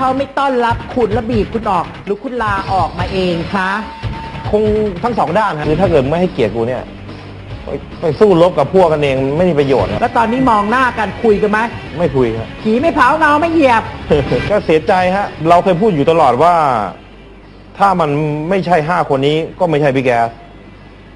เขาไม่ต้อนรับคุณและบีบคุณออก หรือคุณลาออกมาเองคะคงทั้งสองด้านครับคือถ้าเกิดไม่ให้เกียรติกูเนี่ยไปไปสู้รบกับพวกกันเองไม่มีประโยชน์ครับแล้วตอนนี้มองหน้ากันคุยกันไหมไม่คุยครับ ผีไม่เผาเงาไม่เหยียบ ก็เสียใจฮะ เราเคยพูดอยู่ตลอดว่า ถ้ามันไม่ใช่ห้าคนนี้ก็ไม่ใช่พี่แกส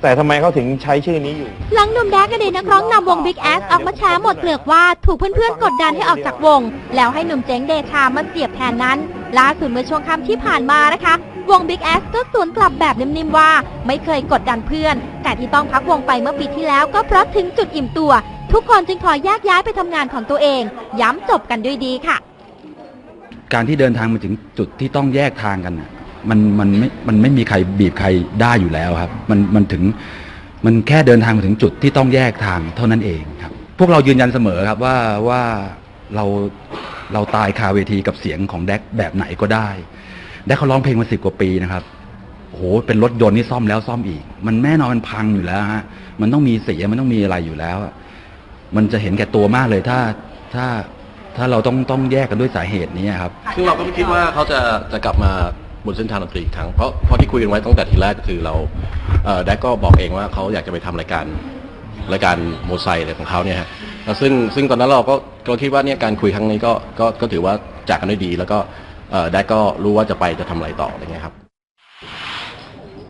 แต่ทำไมเขาถึงใช้ชื่อนี้อยู่ หลังหนุ่มแดกอดีตนักร้องนำวง Big Ass ออกมาแฉหมดเปลือกว่าถูกเพื่อนๆ กดดันให้ออกจากวง แล้วให้หนุ่มเจ๋งเดชามาเสียบแทนนั้น ล่าสุดเมื่อช่วงค่ำที่ผ่านมานะคะ วง Big Ass ก็สวนกลับแบบนิ่มๆว่า ไม่เคยกดดันเพื่อน แต่ที่ต้องพักวงไปเมื่อปีที่แล้วก็เพราะถึงจุดอิ่มตัว ทุกคนจึงขอแยกย้ายไปทำงานของตัวเอง ย้ำจบกันด้วยดีค่ะ การที่เดินทางมาถึงจุดที่ต้องแยกทางกันน่ะ มันมันไม่มันไม่มีใครบีบใครได้อยู่แล้วครับ มันมันถึงมันแค่เดินทางมาถึงจุดที่ต้องแยกทางเท่านั้นเองครับ พวกเรายืนยันเสมอครับว่าว่าเราเราตายคาเวทีกับเสียงของแดกแบบไหนก็ได้แดกเขาร้องเพลงมาสิบกว่าปีนะครับโอ้โหเป็นรถยนต์นี่ซ่อมแล้วซ่อมอีก มันแน่นอนมันพังอยู่แล้วฮะมันต้องมีเสียมันต้องมีอะไรอยู่แล้ว มันจะเห็นแก่ตัวมากเลยถ้าถ้าถ้าเราต้องต้องแยกกันด้วยสาเหตุนี้ครับ ซึ่งเราก็ไม่คิดว่าเขาจะจะกลับมา บนเส้นทางดนตรีอีกครั้งเพราะเพราะที่คุยกันไว้ตั้งแต่ทีแรกก็คือเราเอ่อแดกก็บอกเองว่าเขาอยากจะไปทำรายการรายการโมไซอะไรของเขาเนี่ยฮะแล้วซึ่งซึ่งตอนนั้นเราก็เราคิดว่าเนี่ยการคุยครั้งนี้ก็ก็ก็ถือว่าจากกันด้วยดี แล้วก็เอ่อแดกก็รู้ว่าจะไปจะทำอะไรต่ออะไรเงี้ยครับ